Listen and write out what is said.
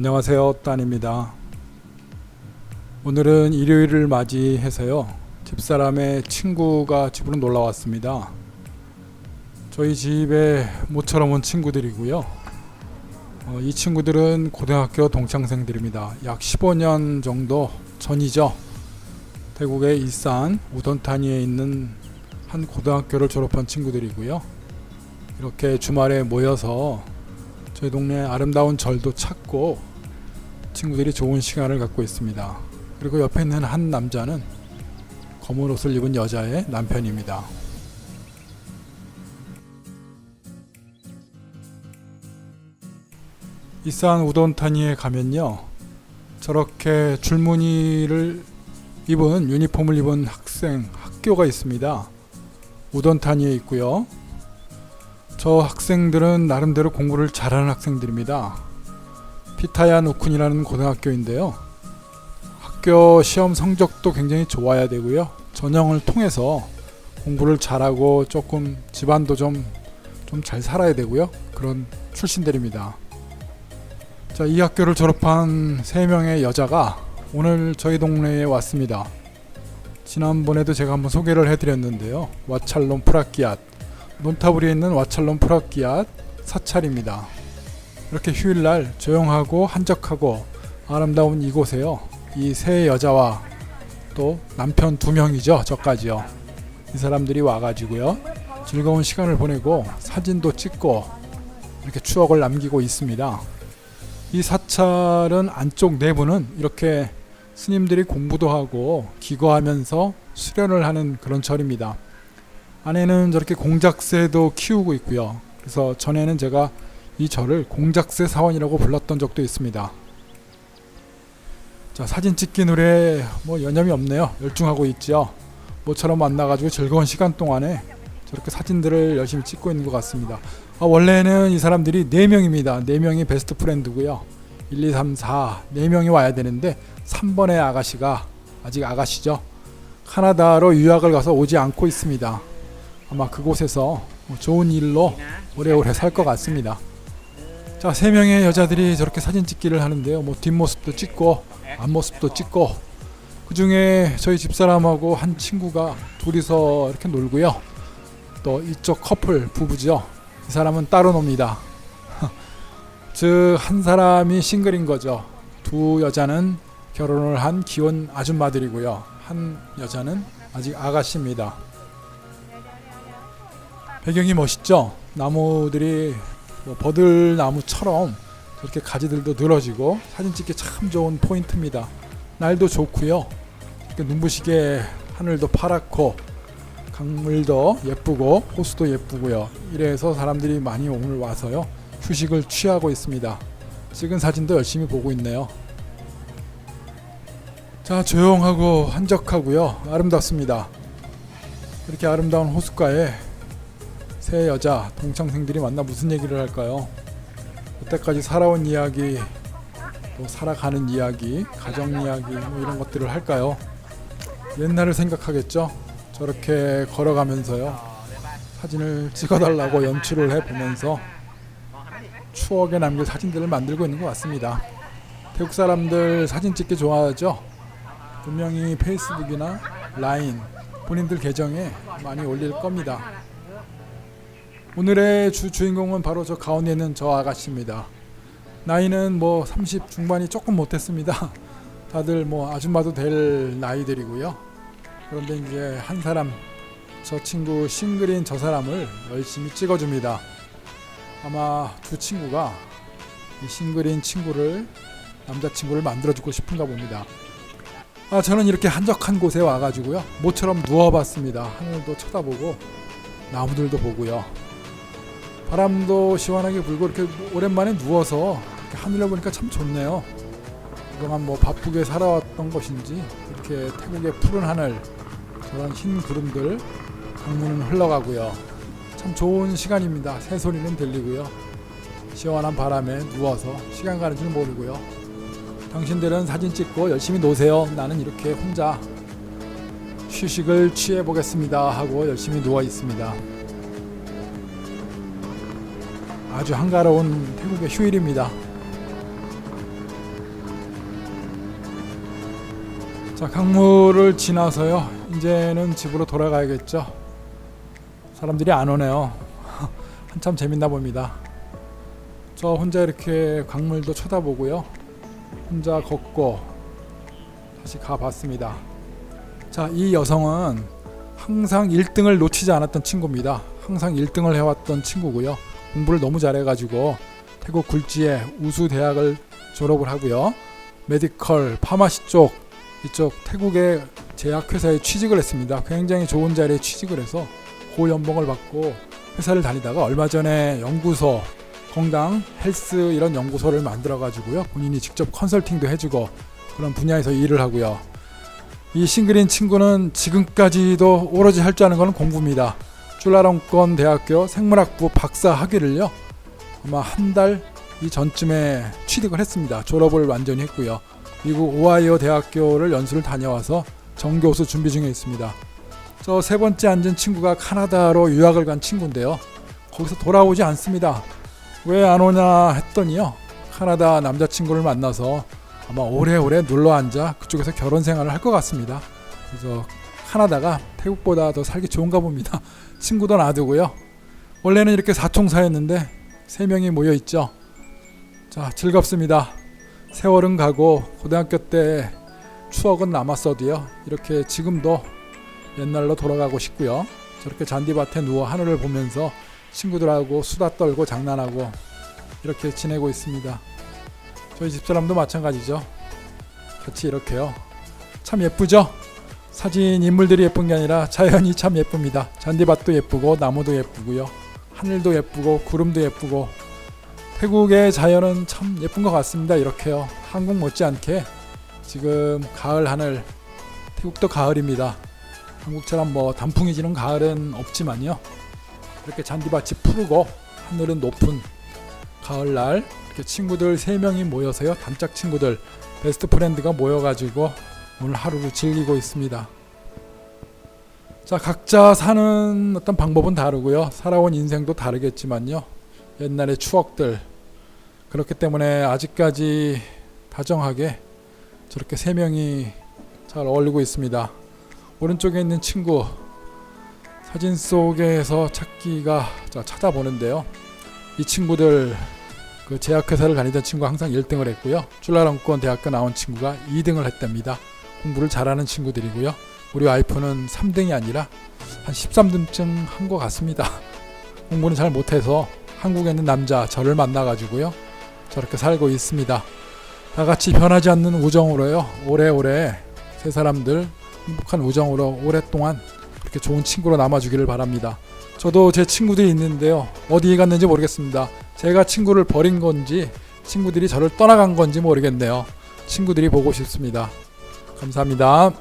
안녕하세요. 딴입니다. 오늘은 일요일을 맞이해서요. 집사람의 친구가 집으로 놀러 왔습니다. 저희 집에 모처럼 온 친구들이고요. 어, 이 친구들은 고등학교 동창생들입니다. 약 15년 정도 전이죠. 태국의 일산 우돈타니에 있는 한 고등학교를 졸업한 친구들이고요. 이렇게 주말에 모여서 저희 동네 아름다운 절도 찾고 친구들이 좋은 시간을 갖고 있습니다. 그리고 옆에 있는 한 남자는 검은 옷을 입은 여자의 남편입니다. 이산 우돈타니에 가면요. 저렇게 줄무늬를 입은 유니폼을 입은 학생 학교가 있습니다. 우돈타니에 있고요. 저 학생들은 나름대로 공부를 잘하는 학생들입니다. 피타야 누쿤이라는 고등학교인데요. 학교 시험 성적도 굉장히 좋아야 되고요. 전형을 통해서 공부를 잘하고 조금 집안도 좀 좀 잘 살아야 되고요. 그런 출신들입니다. 자, 이 학교를 졸업한 세 명의 여자가 오늘 저희 동네에 왔습니다. 지난번에도 제가 한번 소개를 해드렸는데요. 와찰롬 프라키앗 논타브리에 있는 와찰롬 프라키앗 사찰입니다. 이렇게 휴일날 조용하고 한적하고 아름다운 이곳에요. 이 세 여자와 또 남편 두 명이죠. 저까지요. 이 사람들이 와가지고요. 즐거운 시간을 보내고 사진도 찍고 이렇게 추억을 남기고 있습니다. 이 사찰은 안쪽 내부는 이렇게 스님들이 공부도 하고 기거하면서 수련을 하는 그런 절입니다. 안에는 저렇게 공작새도 키우고 있고요. 그래서 전에는 제가 이 절을 공작새 사원이라고 불렀던 적도 있습니다. 자 사진 찍기 노래 뭐 여념이 없네요. 열중하고 있죠. 모처럼 만나가지고 즐거운 시간 동안에 저렇게 사진들을 열심히 찍고 있는 것 같습니다. 아, 원래는 이 사람들이 4명입니다. 4명이 베스트 프렌드고요. 1, 2, 3, 4, 4명이 와야 되는데 3번의 아가씨가 아직 아가씨죠. 카나다로 유학을 가서 오지 않고 있습니다. 아마 그곳에서 좋은 일로 오래오래 살 것 같습니다. 자, 세 명의 여자들이 저렇게 사진 찍기를 하는데요. 뭐 뒷모습도 찍고 앞모습도 찍고 그 중에 저희 집사람하고 한 친구가 둘이서 이렇게 놀고요. 또 이쪽 커플 부부죠. 이 사람은 따로 놉니다. 즉 한 사람이 싱글인 거죠. 두 여자는 결혼을 한 기혼 아줌마들이고요. 한 여자는 아직 아가씨입니다. 배경이 멋있죠? 나무들이 뭐 버들나무처럼 저렇게 가지들도 늘어지고 사진 찍기 참 좋은 포인트입니다. 날도 좋고요. 눈부시게 하늘도 파랗고 강물도 예쁘고 호수도 예쁘고요. 이래서 사람들이 많이 오늘 와서요. 휴식을 취하고 있습니다. 찍은 사진도 열심히 보고 있네요. 자, 조용하고 한적하고요. 아름답습니다. 이렇게 아름다운 호숫가에 세 여자 동창생들이 만나 무슨 얘기를 할까요? 여태까지 살아온 이야기, 또 살아가는 이야기, 가정 이야기 뭐 이런 것들을 할까요? 옛날을 생각하겠죠. 저렇게 걸어가면서요 사진을 찍어달라고 연출을 해보면서 추억에 남길 사진들을 만들고 있는 것 같습니다. 태국 사람들 사진 찍기 좋아하죠. 분명히 페이스북이나 라인 본인들 계정에 많이 올릴 겁니다. 오늘의 주 주인공은 바로 저 가운데 있는 저 아가씨입니다. 나이는 뭐 30 중반이 조금 못했습니다. 다들 뭐 아줌마도 될 나이들이고요. 그런데 이제 한 사람 저 친구 싱글인 저 사람을 열심히 찍어줍니다. 아마 두 친구가 이 싱글인 친구를 남자친구를 만들어주고 싶은가 봅니다. 아 저는 이렇게 한적한 곳에 와가지고요 모처럼 누워봤습니다. 하늘도 쳐다보고 나무들도 보고요. 바람도 시원하게 불고 이렇게 오랜만에 누워서 이렇게 하늘을 보니까 참 좋네요. 그동안 뭐 바쁘게 살아왔던 것인지 이렇게 태국의 푸른 하늘 저런 흰 구름들 강문은 흘러가고요. 참 좋은 시간입니다. 새소리는 들리고요. 시원한 바람에 누워서 시간 가는 줄 모르고요. 당신들은 사진 찍고 열심히 노세요. 나는 이렇게 혼자 휴식을 취해 보겠습니다 하고 열심히 누워 있습니다. 아주 한가로운 태국의 휴일입니다. 자, 강물을 지나서요. 이제는 집으로 돌아가야겠죠. 사람들이 안 오네요. 한참 재밌나 봅니다. 저 혼자 이렇게 강물도 쳐다보고요. 혼자 걷고 다시 가봤습니다. 자, 이 여성은 항상 1등을 놓치지 않았던 친구입니다. 항상 1등을 해왔던 친구고요. 공부를 너무 잘해가지고 태국 굴지에 우수 대학을 졸업을 하고요. 메디컬, 파마시 쪽 이쪽 태국의 제약회사에 취직을 했습니다. 굉장히 좋은 자리에 취직을 해서 고연봉을 받고 회사를 다니다가 얼마 전에 연구소 건강 헬스 이런 연구소를 만들어 가지고요. 본인이 직접 컨설팅도 해주고 그런 분야에서 일을 하고요. 이 싱글인 친구는 지금까지도 오로지 할 줄 아는 것은 공부입니다. 쭈라롱권 대학교 생물학부 박사 학위를요. 아마 한 달 이 전쯤에 취득을 했습니다. 졸업을 완전히 했고요. 미국 오하이오 대학교를 연수를 다녀와서 정교수 준비 중에 있습니다. 저 세 번째 앉은 친구가 카나다로 유학을 간 친구인데요. 거기서 돌아오지 않습니다. 왜 안 오냐 했더니요. 카나다 남자친구를 만나서 아마 오래오래 눌러 앉아 그쪽에서 결혼 생활을 할 것 같습니다. 그래서 카나다가 태국보다 더 살기 좋은가 봅니다. 친구도 놔두고요. 원래는 이렇게 사총사였는데 세 명이 모여 있죠. 자 즐겁습니다. 세월은 가고 고등학교 때 추억은 남았어도요. 이렇게 지금도 옛날로 돌아가고 싶고요. 저렇게 잔디밭에 누워 하늘을 보면서 친구들하고 수다 떨고 장난하고 이렇게 지내고 있습니다. 저희 집사람도 마찬가지죠. 같이 이렇게요. 참 예쁘죠? 사진 인물들이 예쁜 게 아니라 자연이 참 예쁩니다. 잔디밭도 예쁘고 나무도 예쁘고요. 하늘도 예쁘고 구름도 예쁘고 태국의 자연은 참 예쁜 것 같습니다. 이렇게요. 한국 못지않게 지금 가을 하늘 태국도 가을입니다. 한국처럼 뭐 단풍이 지는 가을은 없지만요. 이렇게 잔디밭이 푸르고 하늘은 높은 가을날 이렇게 친구들 세 명이 모여서요. 단짝 친구들 베스트 프렌드가 모여가지고 오늘 하루를 즐기고 있습니다. 자 각자 사는 어떤 방법은 다르고요. 살아온 인생도 다르겠지만요. 옛날의 추억들 그렇기 때문에 아직까지 다정하게 저렇게 세 명이 잘 어울리고 있습니다. 오른쪽에 있는 친구 사진 속에서 찾기가 자, 찾아보는데요. 이 친구들 그 제약회사를 다니던 친구가 항상 1등을 했고요. 줄라랑권 대학교 나온 친구가 2등을 했답니다. 공부를 잘하는 친구들이고요. 우리 와이프는 3등이 아니라 한 13등쯤 한 것 같습니다. 공부는 잘 못해서 한국에 있는 남자 저를 만나가지고요. 저렇게 살고 있습니다. 다 같이 변하지 않는 우정으로요. 오래오래 세 사람들 행복한 우정으로 오랫동안 그렇게 좋은 친구로 남아주기를 바랍니다. 저도 제 친구들이 있는데요. 어디 갔는지 모르겠습니다. 제가 친구를 버린 건지 친구들이 저를 떠나간 건지 모르겠네요. 친구들이 보고 싶습니다. 감사합니다.